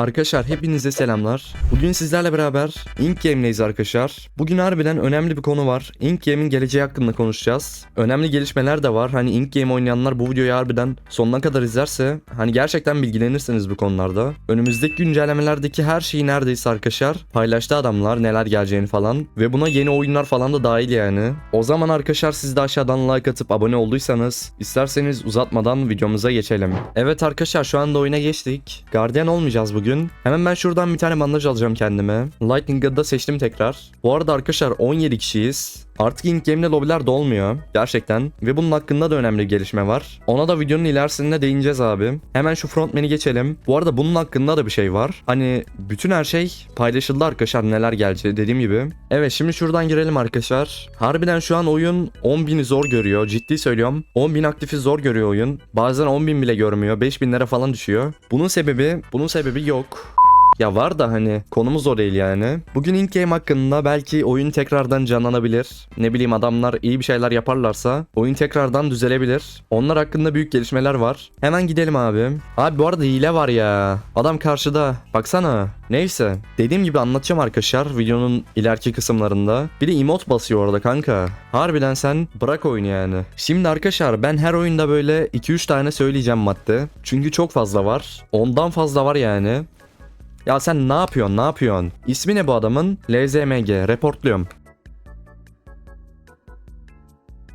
Arkadaşlar hepinize selamlar. Bugün sizlerle beraber Ink Game'deyiz arkadaşlar. Bugün harbiden önemli bir konu var. Ink Game'in geleceği hakkında konuşacağız. Önemli gelişmeler de var. Hani Ink Game oynayanlar bu videoyu harbiden sonuna kadar izlerse hani gerçekten bilgilenirsiniz bu konularda. Önümüzdeki güncellemelerdeki her şeyi neredeyse arkadaşlar paylaştı adamlar neler geleceğini falan. Ve buna yeni oyunlar falan da dahil yani. O zaman arkadaşlar siz de aşağıdan like atıp abone olduysanız isterseniz uzatmadan videomuza geçelim. Evet arkadaşlar şu anda oyuna geçtik. Guardian olmayacağız bugün. Hemen ben şuradan bir tane bandaj alacağım kendime. Lightning'ı da seçtim tekrar. Bu arada arkadaşlar 17 kişiyiz. Artık Ink Game'de lobiler dolmuyor. Gerçekten. Ve bunun hakkında da önemli bir gelişme var. Ona da videonun ilerisinde değineceğiz abi. Hemen şu frontman'i geçelim. Bu arada bunun hakkında da bir şey var. Hani bütün her şey paylaşıldı arkadaşlar neler gelecek dediğim gibi. Evet şimdi şuradan girelim arkadaşlar. Harbiden şu an oyun 10.000'i zor görüyor. Ciddi söylüyorum. 10.000 aktifi zor görüyor oyun. Bazen 10.000 bile görmüyor. 5.000'lere falan düşüyor. Bunun sebebi, bunun sebebi yok. Ya var da hani konumuz o değil yani. Bugün Ink Game hakkında belki oyun tekrardan canlanabilir. Ne bileyim adamlar iyi bir şeyler yaparlarsa oyun tekrardan düzelebilir. Onlar hakkında büyük gelişmeler var. Hemen gidelim abi. Abi bu arada hile var ya. Adam karşıda. Baksana. Neyse. Dediğim gibi anlatacağım arkadaşlar videonun ileriki kısımlarında. Bir de emote basıyor orada kanka. Harbiden sen bırak oyunu yani. Şimdi arkadaşlar ben her oyunda böyle 2-3 tane söyleyeceğim madde. Çünkü çok fazla var. Ondan fazla var yani. Ya sen ne yapıyorsun ne yapıyorsun? İsmi ne bu adamın? LZMG reportluyorum.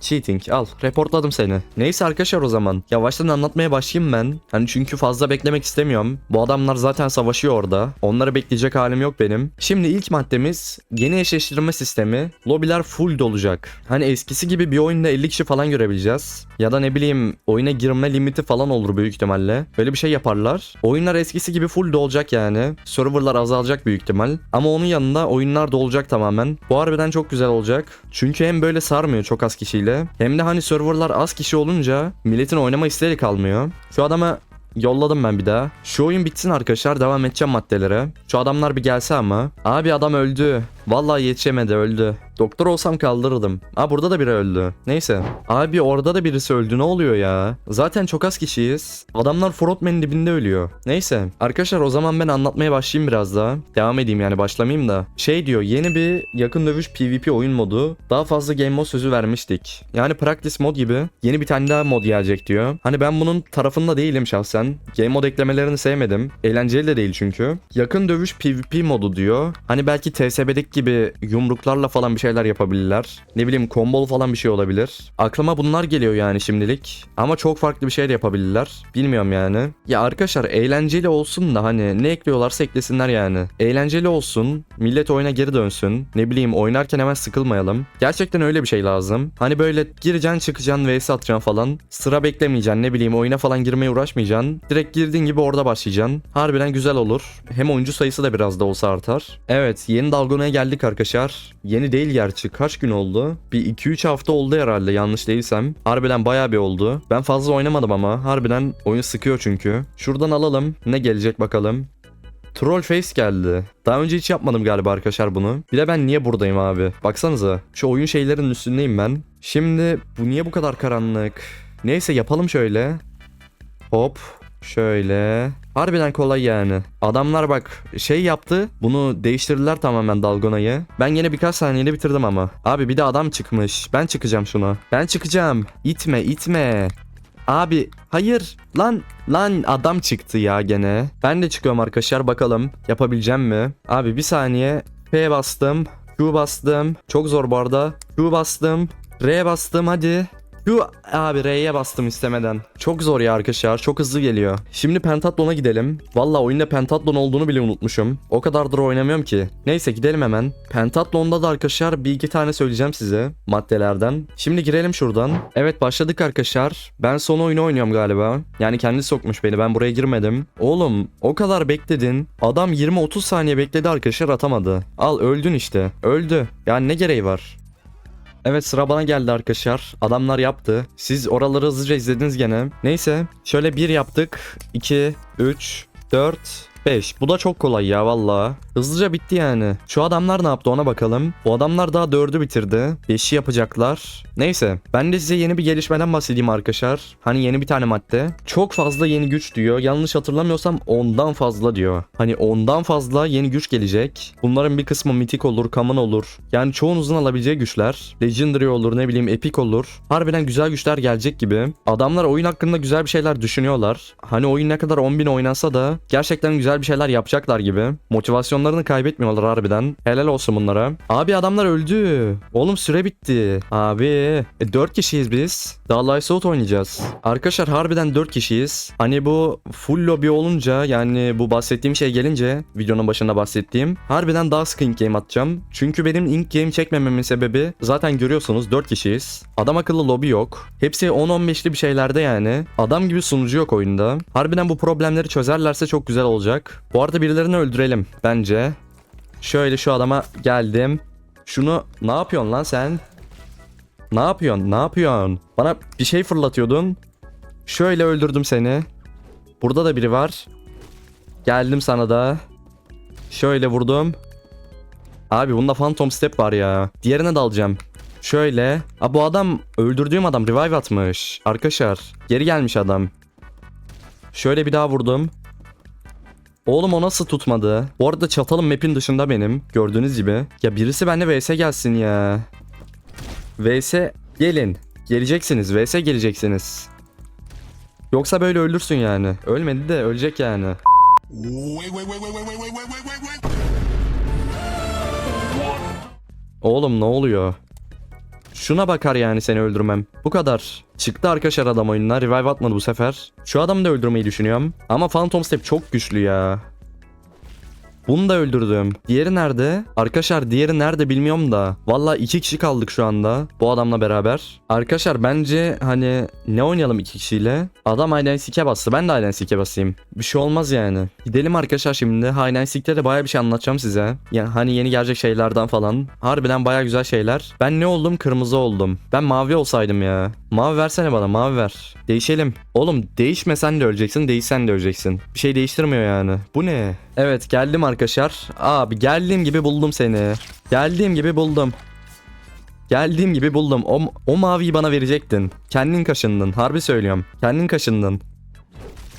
Cheating al reportladım seni. Neyse arkadaşlar o zaman yavaştan anlatmaya başlayayım ben. Hani çünkü fazla beklemek istemiyorum. Bu adamlar zaten savaşıyor orada. Onları bekleyecek halim yok benim. Şimdi ilk maddemiz yeni eşleştirme sistemi. Lobiler full dolacak. Hani eskisi gibi bir oyunda 50 kişi falan görebileceğiz. Ya da ne bileyim oyuna girme limiti falan olur büyük ihtimalle. Böyle bir şey yaparlar. Oyunlar eskisi gibi full dolacak yani. Serverlar azalacak büyük ihtimal. Ama onun yanında oyunlar dolacak tamamen. Bu harbiden çok güzel olacak. Çünkü hem böyle sarmıyor çok az kişiyle. Hem de hani serverlar az kişi olunca milletin oynama isteği kalmıyor. Şu adama Yolladım ben bir daha. Şu oyun bitsin arkadaşlar devam edeceğim maddelere. Şu adamlar bir gelse ama. Abi adam öldü. Vallahi yetişemedi öldü. Doktor olsam kaldırırdım. Aa burada da biri öldü. Neyse. Abi orada da birisi öldü ne oluyor ya? Zaten çok az kişiyiz. Adamlar frontman'in dibinde ölüyor. Neyse. Arkadaşlar o zaman ben anlatmaya başlayayım biraz daha. Devam edeyim yani başlamayayım da. Şey diyor yeni bir yakın dövüş PvP oyun modu. Daha fazla game mod sözü vermiştik. Yani practice mod gibi yeni bir tane daha mod gelecek diyor. Hani ben bunun tarafında değilim şahsen. Game mod eklemelerini sevmedim. Eğlenceli de değil çünkü. Yakın dövüş PvP modu diyor. Hani belki TSB'deki gibi yumruklarla falan bir şeyler yapabilirler. Ne bileyim kombol falan bir şey olabilir. Aklıma bunlar geliyor yani şimdilik. Ama çok farklı bir şey de yapabilirler. Bilmiyorum yani. Ya arkadaşlar eğlenceli olsun da hani ne ekliyorlarsa eklesinler yani. Eğlenceli olsun. Millet oyuna geri dönsün. Ne bileyim oynarken hemen sıkılmayalım. Gerçekten öyle bir şey lazım. Hani böyle gireceksin çıkacaksın vs atacaksın falan. Sıra beklemeyeceksin ne bileyim oyuna falan girmeye uğraşmayacaksın. Direkt girdiğin gibi orada başlayacaksın. Harbiden güzel olur. Hem oyuncu sayısı da biraz da olsa artar. Evet yeni Dalgona'ya geldik arkadaşlar. Yeni değil gerçi kaç gün oldu? Bir 2-3 hafta oldu herhalde yanlış değilsem. Harbiden bayağı bir oldu. Ben fazla oynamadım ama harbiden oyun sıkıyor çünkü. Şuradan alalım. Ne gelecek bakalım. Troll Face geldi. Daha önce hiç yapmadım galiba arkadaşlar bunu. Bir de ben niye buradayım abi? Baksanıza. Şu oyun şeylerin üstündeyim ben. Şimdi bu niye bu kadar karanlık? Neyse yapalım şöyle. Hop. Şöyle. Harbiden kolay yani. Adamlar bak şey yaptı. Bunu değiştirdiler tamamen Dalgona'yı. Ben yine birkaç saniyede bitirdim ama. Abi bir de adam çıkmış. Ben çıkacağım şuna. Ben çıkacağım. İtme itme. Abi hayır lan lan adam çıktı ya gene. Ben de çıkıyorum arkadaşlar bakalım yapabileceğim mi? Abi bir saniye P bastım. Q bastım. Çok zor bu arada. Q bastım. R bastım hadi. Q abi R'ye bastım istemeden. Çok zor ya arkadaşlar. Çok hızlı geliyor. Şimdi Pentatlon'a gidelim. Valla oyunda Pentatlon olduğunu bile unutmuşum. O kadardır oynamıyorum ki. Neyse gidelim hemen. Pentatlon'da da arkadaşlar bir iki tane söyleyeceğim size maddelerden. Şimdi girelim şuradan. Evet başladık arkadaşlar. Ben son oyunu oynuyorum galiba. Yani kendi sokmuş beni. Ben buraya girmedim. Oğlum o kadar bekledin. Adam 20-30 saniye bekledi arkadaşlar atamadı. Al öldün işte. Öldü. Yani ne gereği var? Evet sıra bana geldi arkadaşlar. Adamlar yaptı. Siz oraları hızlıca izlediniz gene. Neyse şöyle bir yaptık. 2, 3, 4, 5. Bu da çok kolay ya valla. Hızlıca bitti yani. Şu adamlar ne yaptı ona bakalım. Bu adamlar daha 4'ü bitirdi. 5'i yapacaklar. Neyse ben de size yeni bir gelişmeden bahsedeyim arkadaşlar. Hani yeni bir tane madde. Çok fazla yeni güç diyor. Yanlış hatırlamıyorsam ondan fazla diyor. Hani ondan fazla yeni güç gelecek. Bunların bir kısmı mitik olur, common olur. Yani çoğunuzun alabileceği güçler. Legendary olur, ne bileyim epic olur. Harbiden güzel güçler gelecek gibi. Adamlar oyun hakkında güzel bir şeyler düşünüyorlar. Hani oyun ne kadar 10.000 oynansa da gerçekten güzel bir şeyler yapacaklar gibi. Motivasyonlarını kaybetmiyorlar harbiden. Helal olsun bunlara. Abi adamlar öldü. Oğlum süre bitti. Abi e, 4 kişiyiz biz. Daha Out oynayacağız. Arkadaşlar harbiden 4 kişiyiz. Hani bu full lobby olunca yani bu bahsettiğim şey gelince videonun başında bahsettiğim harbiden daha sıkı ink game atacağım. Çünkü benim ink game çekmememin sebebi zaten görüyorsunuz 4 kişiyiz. Adam akıllı lobi yok. Hepsi 10-15'li bir şeylerde yani. Adam gibi sunucu yok oyunda. Harbiden bu problemleri çözerlerse çok güzel olacak. Bu arada birilerini öldürelim bence. Şöyle şu adama geldim. Şunu ne yapıyorsun lan sen? Ne yapıyorsun? Ne yapıyorsun? Bana bir şey fırlatıyordun. Şöyle öldürdüm seni. Burada da biri var. Geldim sana da. Şöyle vurdum. Abi bunda Phantom Step var ya. Diğerine de alacağım. Şöyle. Aa, bu adam öldürdüğüm adam revive atmış. Arkadaşlar geri gelmiş adam. Şöyle bir daha vurdum. Oğlum o nasıl tutmadı? Bu arada çatalım map'in dışında benim. Gördüğünüz gibi. Ya birisi benimle vs gelsin ya. Vs gelin. Geleceksiniz. Vs geleceksiniz. Yoksa böyle ölürsün yani. Ölmedi de ölecek yani. Oğlum ne oluyor? Şuna bakar yani seni öldürmem. Bu kadar. Çıktı arkadaşlar adam oyununa. Revive atmadı bu sefer. Şu adamı da öldürmeyi düşünüyorum. Ama Phantom Step çok güçlü ya. Bunu da öldürdüm. Diğeri nerede? Arkadaşlar diğeri nerede bilmiyorum da. Valla iki kişi kaldık şu anda. Bu adamla beraber. Arkadaşlar bence hani ne oynayalım iki kişiyle? Adam and Seek'e bastı. Ben de and Seek'e basayım. Bir şey olmaz yani. Gidelim arkadaşlar şimdi. And Seek'te de baya bir şey anlatacağım size. Yani hani yeni gelecek şeylerden falan. Harbiden baya güzel şeyler. Ben ne oldum? Kırmızı oldum. Ben mavi olsaydım ya. Mavi versene bana mavi ver. Değişelim. Oğlum değişmesen de öleceksin değişsen de öleceksin. Bir şey değiştirmiyor yani. Bu ne? Evet geldim arkadaşlar. Abi geldiğim gibi buldum seni. Geldiğim gibi buldum. Geldiğim gibi buldum. O, o maviyi bana verecektin. Kendin kaşındın. Harbi söylüyorum. Kendin kaşındın.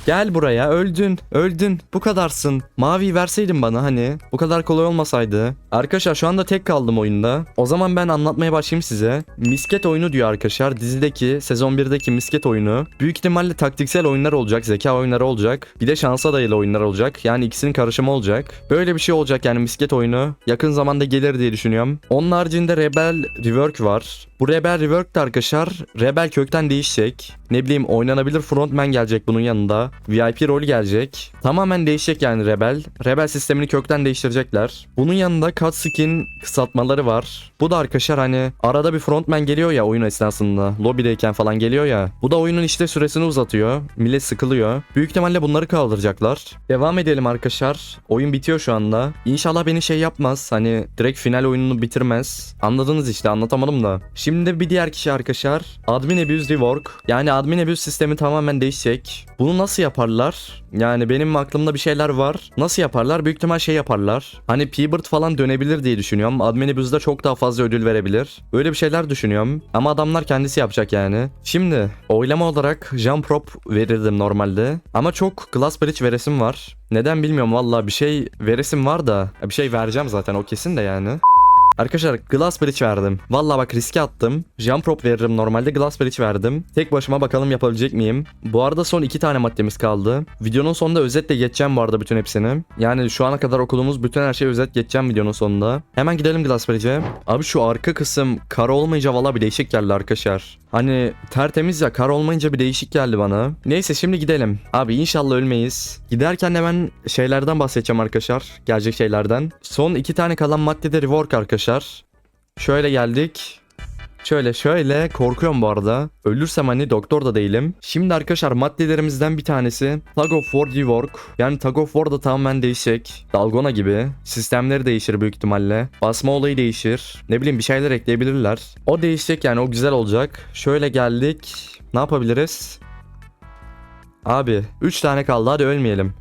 Gel buraya öldün öldün. Bu kadarsın. Maviyi verseydin bana hani. Bu kadar kolay olmasaydı. Arkadaşlar şu anda tek kaldım oyunda. O zaman ben anlatmaya başlayayım size. Misket oyunu diyor arkadaşlar. Dizideki sezon 1'deki misket oyunu. Büyük ihtimalle taktiksel oyunlar olacak zeka oyunları olacak. Bir de şansa dayalı oyunlar olacak. Yani ikisinin karışımı olacak. Böyle bir şey olacak yani misket oyunu. Yakın zamanda gelir diye düşünüyorum. Onun haricinde Rebel Rework var Bu Rebel Rework de arkadaşlar Rebel kökten değişecek Ne bileyim oynanabilir frontman gelecek bunun yanında VIP rol gelecek. Tamamen değişecek yani Rebel. Rebel sistemini kökten değiştirecekler. Bunun yanında cutskin kısaltmaları var. Bu da arkadaşlar hani arada bir frontman geliyor ya oyun esnasında. Lobideyken falan geliyor ya. Bu da oyunun işte süresini uzatıyor. Millet sıkılıyor. Büyük ihtimalle bunları kaldıracaklar. Devam edelim arkadaşlar. Oyun bitiyor şu anda. İnşallah beni şey yapmaz. Hani direkt final oyununu bitirmez. Anladınız işte anlatamadım da. Şimdi bir diğer kişi arkadaşlar. Admin Abuse Rework. Yani Admin Abuse sistemi tamamen değişecek. Bunu nasıl yaparlar? Yani benim aklımda bir şeyler var. Nasıl yaparlar? Büyük ihtimal şey yaparlar. Hani P-Bird falan dönebilir diye düşünüyorum. Admin Abuse'da çok daha fazla ödül verebilir. Öyle bir şeyler düşünüyorum. Ama adamlar kendisi yapacak yani. Şimdi oylama olarak Jump Prop verirdim normalde. Ama çok Glass Bridge veresim var. Neden bilmiyorum valla bir şey veresim var da. Bir şey vereceğim zaten o kesin de yani. Arkadaşlar Glass Bridge verdim. Valla bak riske attım. Jump Prop veririm normalde Glass Bridge verdim. Tek başıma bakalım yapabilecek miyim? Bu arada son iki tane maddemiz kaldı. Videonun sonunda özetle geçeceğim bu arada bütün hepsini. Yani şu ana kadar okuduğumuz bütün her şeyi özet geçeceğim videonun sonunda. Hemen gidelim Glass Bridge'e. Abi şu arka kısım kara olmayınca valla bir değişik geldi arkadaşlar. Hani tertemiz ya kar olmayınca bir değişik geldi bana. Neyse şimdi gidelim. Abi inşallah ölmeyiz. Giderken hemen şeylerden bahsedeceğim arkadaşlar. Gelecek şeylerden. Son iki tane kalan maddede rework arkadaşlar. Şöyle geldik. Şöyle şöyle korkuyorum bu arada. Ölürsem hani doktor da değilim. Şimdi arkadaşlar maddelerimizden bir tanesi Tug of War Rework. Yani Tug of War da tamamen değişecek. Dalgona gibi. Sistemleri değişir büyük ihtimalle. Basma olayı değişir. Ne bileyim bir şeyler ekleyebilirler. O değişecek yani o güzel olacak. Şöyle geldik. Ne yapabiliriz? Abi 3 tane kaldı hadi ölmeyelim.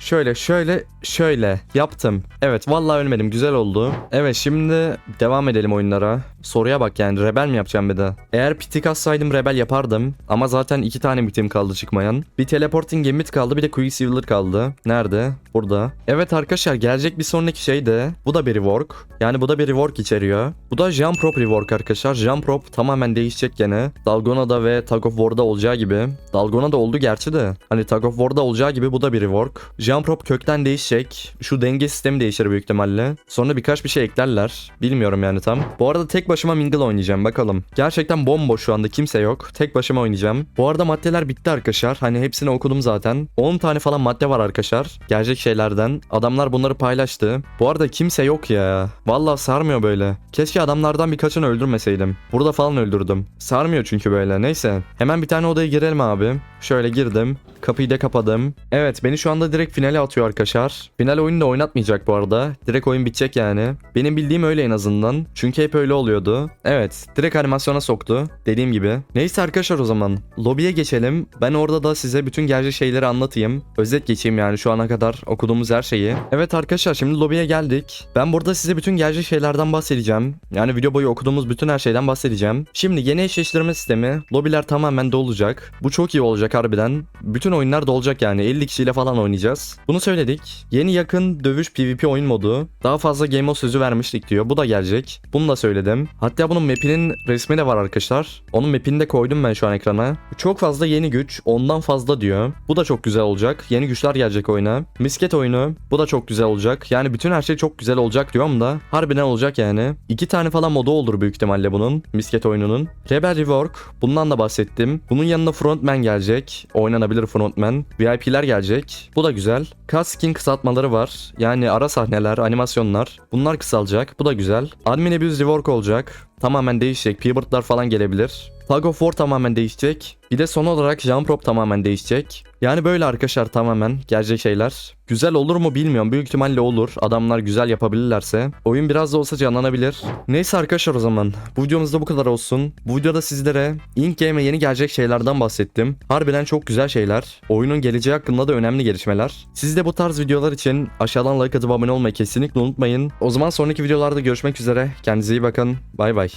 Şöyle şöyle şöyle yaptım. Evet vallahi ölmedim güzel oldu. Evet şimdi devam edelim oyunlara. Soruya bak yani rebel mi yapacağım bir de? Eğer pitik atsaydım rebel yapardım. Ama zaten iki tane bitim kaldı çıkmayan. Bir teleporting gambit kaldı bir de quicksilver kaldı. Nerede? Burada. Evet arkadaşlar gelecek bir sonraki şey de bu da bir rework. Yani bu da bir rework içeriyor. Bu da jump rope rework arkadaşlar. Jump rope tamamen değişecek gene. Dalgona'da ve Tug of War'da olacağı gibi. Dalgona'da oldu gerçi de. Hani Tug of War'da olacağı gibi bu da bir rework. Jump rope kökten değişecek. Şu denge sistemi değişir büyük ihtimalle. Sonra birkaç bir şey eklerler. Bilmiyorum yani tam. Bu arada tek başıma mingle oynayacağım bakalım. Gerçekten bomboş şu anda kimse yok. Tek başıma oynayacağım. Bu arada maddeler bitti arkadaşlar. Hani hepsini okudum zaten. 10 tane falan madde var arkadaşlar. Gelecek şeylerden. Adamlar bunları paylaştı. Bu arada kimse yok ya. Vallahi sarmıyor böyle. Keşke adamlardan birkaçını öldürmeseydim. Burada falan öldürdüm. Sarmıyor çünkü böyle. Neyse. Hemen bir tane odaya girelim abi. Şöyle girdim. Kapıyı da kapadım. Evet beni şu anda direkt finale atıyor arkadaşlar. Final oyunu da oynatmayacak bu arada. Direkt oyun bitecek yani. Benim bildiğim öyle en azından. Çünkü hep öyle oluyordu. Evet direkt animasyona soktu. Dediğim gibi. Neyse arkadaşlar o zaman. Lobiye geçelim. Ben orada da size bütün gelecek şeyleri anlatayım. Özet geçeyim yani şu ana kadar okuduğumuz her şeyi. Evet arkadaşlar şimdi lobiye geldik. Ben burada size bütün gelecek şeylerden bahsedeceğim. Yani video boyu okuduğumuz bütün her şeyden bahsedeceğim. Şimdi yeni eşleştirme sistemi. Lobiler tamamen dolacak. Bu çok iyi olacak harbiden. Bütün oyunlar dolacak yani 50 kişiyle falan oynayacağız. Bunu söyledik. Yeni yakın dövüş PvP oyun modu. Daha fazla game mode sözü vermiştik diyor. Bu da gelecek. Bunu da söyledim. Hatta bunun map'inin resmi de var arkadaşlar. Onun map'ini de koydum ben şu an ekrana. Çok fazla yeni güç. Ondan fazla diyor. Bu da çok güzel olacak. Yeni güçler gelecek oyuna. Misket oyunu. Bu da çok güzel olacak. Yani bütün her şey çok güzel olacak diyorum da. Harbiden olacak yani. İki tane falan modu olur büyük ihtimalle bunun. Misket oyununun. Rebel Rework. Bundan da bahsettim. Bunun yanına Frontman gelecek. Oynanabilir Frontman. VIP'ler gelecek. Bu da güzel. Skin kısaltmaları var. Yani ara sahneler, animasyonlar. Bunlar kısalacak. Bu da güzel. Admin Abuse Rework olacak. Tamamen değişecek. P-Bird'lar falan gelebilir. Tug of War tamamen değişecek. Bir de son olarak Jump Rope tamamen değişecek. Yani böyle arkadaşlar tamamen gelecek şeyler. Güzel olur mu bilmiyorum. Büyük ihtimalle olur. Adamlar güzel yapabilirlerse. Oyun biraz da olsa canlanabilir. Neyse arkadaşlar o zaman. Bu videomuzda bu kadar olsun. Bu videoda sizlere Ink Game'e yeni gelecek şeylerden bahsettim. Harbiden çok güzel şeyler. Oyunun geleceği hakkında da önemli gelişmeler. Siz de bu tarz videolar için aşağıdan like atıp abone olmayı kesinlikle unutmayın. O zaman sonraki videolarda görüşmek üzere. Kendinize iyi bakın. Bay bay.